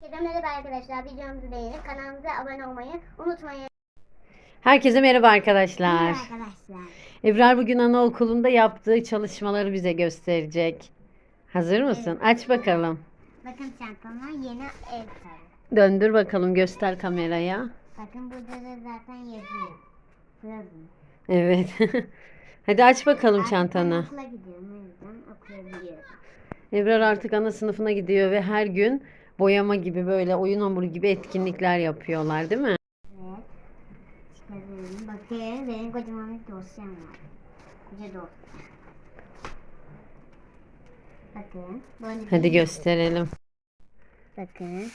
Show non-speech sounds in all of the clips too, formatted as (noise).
Herkese merhaba arkadaşlar. Videomuzu beğenip kanalımıza abone olmayı unutmayın. Herkese merhaba arkadaşlar. Merhaba arkadaşlar. Ebrar bugün anaokulunda yaptığı çalışmaları bize gösterecek. Hazır mısın? Aç bakalım. Bakın çantama yeni ev sarı. Döndür bakalım göster kameraya. Bakın burada da zaten yazıyor. Yazın. Evet. (laughs) Hadi aç bakalım çantanı. Okula gidiyorum o yüzden okuyabiliyorum. Ebrar artık ana sınıfına gidiyor ve her gün boyama gibi böyle oyun hamuru gibi etkinlikler yapıyorlar değil mi? Evet. Çıkarıyorum. Bakın benim kocaman bir dosyam var. Koca dosya. Bakın. Böyle Hadi gösterelim. Bakın.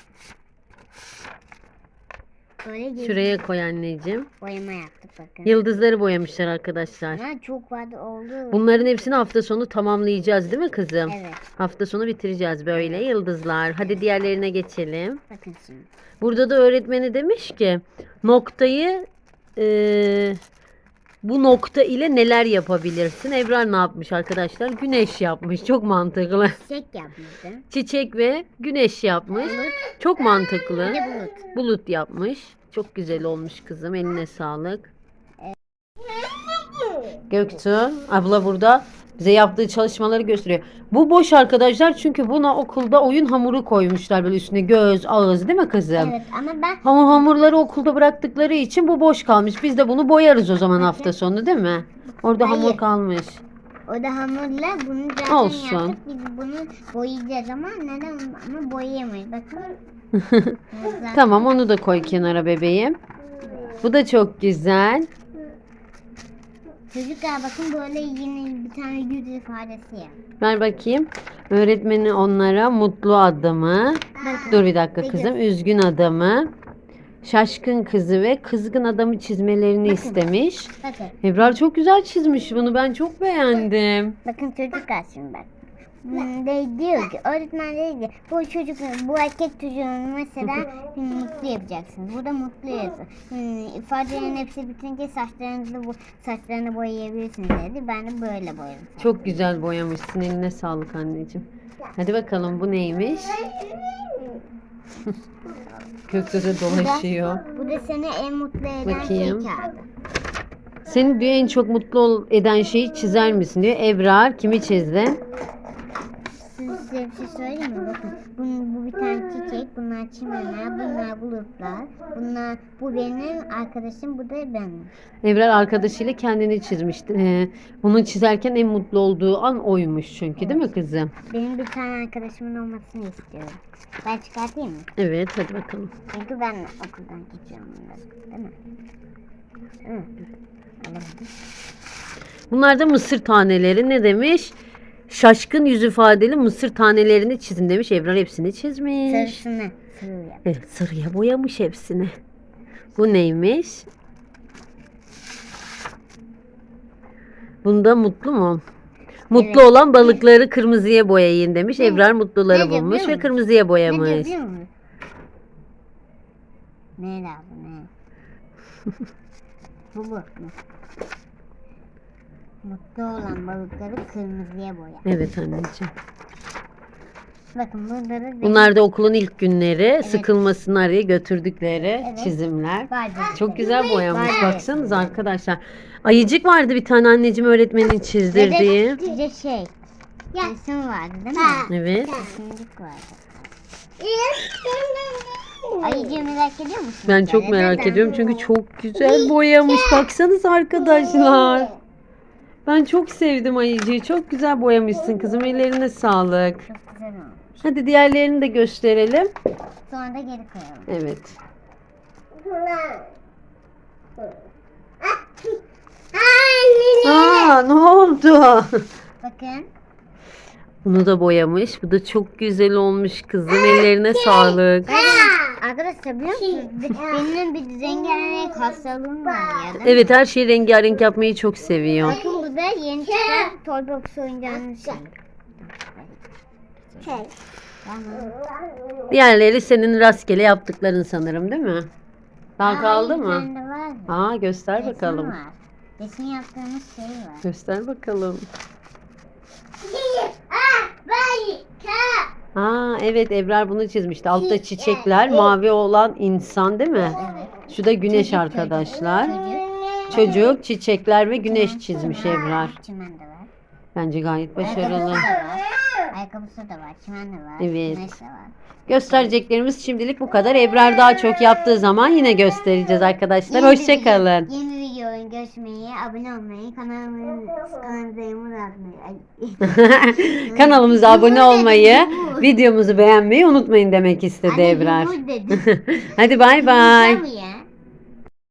Böyle bir Şuraya koy anneciğim. boyama yaptık bakın. Yıldızları boyamışlar arkadaşlar. Ama çok vardı oldu. Bunların hepsini hafta sonu tamamlayacağız değil mi kızım? Evet. Hafta sonu bitireceğiz böyle yıldızlar. Hadi diğerlerine geçelim. Bakın şimdi. Burada da öğretmeni demiş ki noktayı eee, bu nokta ile neler yapabilirsin? Ebrar ne yapmış arkadaşlar? Güneş yapmış. Çok mantıklı. Çiçek yapmıştım. Çiçek ve güneş yapmış. Çok mantıklı. Bir de bulut. Bulut yapmış. Çok güzel olmuş kızım. Eline sağlık. Göktuğ abla burada bize yaptığı çalışmaları gösteriyor. Bu boş arkadaşlar çünkü buna okulda oyun hamuru koymuşlar böyle üstüne göz, ağız değil mi kızım? Evet ama ben Hamur hamurları okulda bıraktıkları için bu boş kalmış. Biz de bunu boyarız o zaman hafta sonu değil mi? Orada hamur Hayır. kalmış. o da hamurla bunu zaten Olsun. yaptık. Biz bunu boyayacağız ama neden ama boyayamayız. Bakın. (laughs) Tamam onu da koy kenara bebeğim. Bu da çok güzel. Çocuklar bakın böyle yine bir tane yüz ifadesi yap. Ver bakayım. Öğretmeni onlara mutlu adamı. Bakın. Dur bir dakika Peki. kızım. Üzgün adamı. Şaşkın kızı ve kızgın adamı çizmelerini Bakın. istemiş. Bakın. Ebrar çok güzel çizmiş bunu. Ben çok beğendim. Bakın çocuklar şimdi bak. De diyor ki öğretmen dedi ki bu çocuk bu erkek çocuğunu mesela mutlu yapacaksınız. Burada mutlu yazın. İfadelerin hepsi bitince saçlarınızı bu saçlarını boyayabilirsiniz dedi. Ben de böyle boyadım. Çok güzel boyamışsın. Eline sağlık anneciğim. Hadi bakalım bu neymiş? (laughs) Gökyüzü dolaşıyor. Bu da seni en mutlu eden Bakayım. şey kağıdı. Seni diyor en çok mutlu eden şeyi çizer misin diyor. Ebrar kimi çizdi? Siz- Size bir şey söyleyeyim mi? Bakın bu, bu bir tane çiçek, bunlar çimenler, bunlar bulutlar, bunlar bu benim arkadaşım, bu da benim. Ebrar arkadaşıyla kendini çizmişti. Ee, bunu çizerken en mutlu olduğu an oymuş çünkü değil mi kızım? Benim bir tane arkadaşımın olmasını istiyorum. Ben çıkartayım mı? Evet hadi bakalım. Çünkü ben okuldan geçiyorum bunları. Değil mi? Değil mi? Bunlar da mısır taneleri ne demiş? Şaşkın yüz ifadeli mısır tanelerini çizin demiş. Ebrar hepsini çizmiş. Sarısını. Sarı yap. Evet sarıya boyamış hepsini. Bu neymiş? Bunda mutlu mu? Mutlu Evet. olan balıkları kırmızıya boyayın demiş. Ne? Ebrar mutluları Ne diyor bulmuş biliyor ve musun? kırmızıya Ne boyamış. diyor biliyor musun? Ne lazım (laughs) ne? bu bu. Mutlu olan balıkları kırmızıya boya. Evet anneciğim. Bakın bunları Bunlar da okulun ilk günleri sıkılmasınlar diye götürdükleri Evet. çizimler. Barbie. Çok güzel boyamış. Barbie. Baksanıza arkadaşlar. Ayıcık vardı bir tane anneciğim öğretmenin çizdirdiği. Bir de, şey. Resim vardı değil mi? Evet. Resimlik vardı. Ayıcığı merak ediyor musun? Ben çok merak ediyorum çünkü çok güzel boyamış. Baksanıza arkadaşlar. Ben çok sevdim ayıcıyı. Çok güzel boyamışsın kızım. Ellerine sağlık. Çok güzel olmuş. Hadi diğerlerini de gösterelim. Sonra da geri koyalım. Evet. Aa ne oldu? Bakın. Bunu da boyamış. Bu da çok güzel olmuş kızım. Ellerine sağlık. Arkadaşlar biliyor musunuz? (laughs) Benim bir rengarenk hastalığım var ya. değil mi? Evet her şeyi rengarenk yapmayı çok seviyor. Bakın bu da yeni çıkan Toy Box oyuncağının şey. Şey. Diğerleri senin rastgele yaptıkların sanırım değil mi? Daha kaldı mı? Aa göster Resim bakalım. var. Resim yaptığımız şey var. Göster bakalım. Aa evet Ebrar bunu çizmişti. Altta Çi- çiçekler, mavi olan insan değil mi? Şu da güneş Çocuk, arkadaşlar. Çocuk. Çocuk, çiçekler ve güneş çizmiş Ebrar. Çimen de var. Bence gayet başarılı. Ayakkabısı da var. Ayakkabısı da var. Çimen de var. Evet. Güneş de var. Göstereceklerimiz şimdilik bu kadar. Ebrar daha çok yaptığı zaman yine göstereceğiz arkadaşlar. Hoşçakalın. Video- Yeni bir videoyu görüşmeyi, abone olmayı, kanalımı (laughs) (laughs) kanalımıza yorum atmayı. Ay. Kanalımıza abone olmayı, videomuzu beğenmeyi unutmayın demek istedi dedi. (laughs) Hadi bay bay.